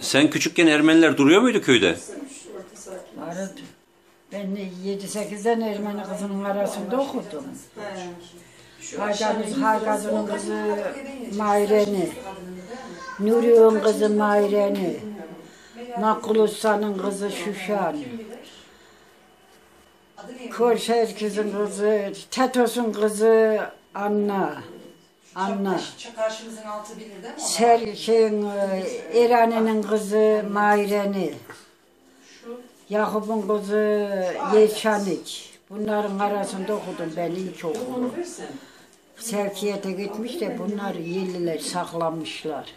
Sen küçükken Ermeniler duruyor muydu köyde? Vardı. Ben 7-8'den Ermeni kızının arasında okudum. Haydamız Haydaz'ın kızı Mayreni, Nuri'nin kızı Mayreni, Makulussa'nın kızı Şuşan, Körşehir'in kızı, Tetos'un kızı Anna, Anna. Karşımızın altı bilir değil mi? Ser şeyin e, İran'ın kızı Mayreni. Yakup'un kızı Yeşanik. Bunların arasında okudum ben ilkokulu. Sevkiyete gitmiş de bunlar yerliler saklamışlar.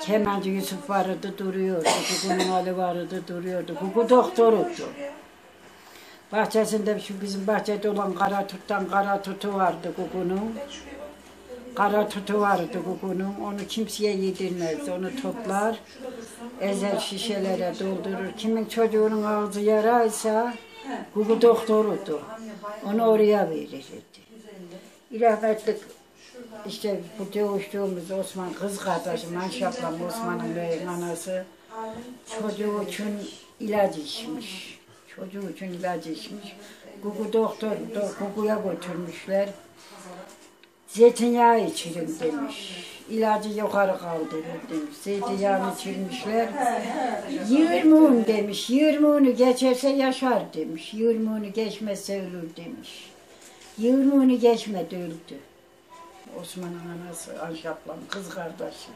Kemancı Yusuf vardı duruyordu, Kuku'nun Ali vardı duruyordu. Kuku doktoruydu. Bahçesinde şu bizim bahçede olan kara tuttan kara tutu vardı Kuku'nun. Kara tutu vardı Kuku'nun. Onu kimseye yedirmezdi. Onu toplar, ezer şişelere doldurur. Kimin çocuğunun ağzı yaraysa Kuku doktorudu. Onu oraya verirdi. İlahmetlik işte bu dövüştüğümüz Osman kız kardeşim Ayşap'la Osman'ın beyin anası çocuğu için ilaç içmiş. Çocuğu için ilaç içmiş. Gugu doktor, do, Gugu'ya götürmüşler. Zeytinyağı içirin demiş. İlacı yukarı kaldırır demiş. Zeytinyağını içirmişler. Yirmiğini demiş. Yirmiğini geçerse yaşar demiş. Yirmiğini geçmezse ölür demiş. Yirmiğini geçmedi öldü. Osman'ın anası Ayşap'la kız kardeşi.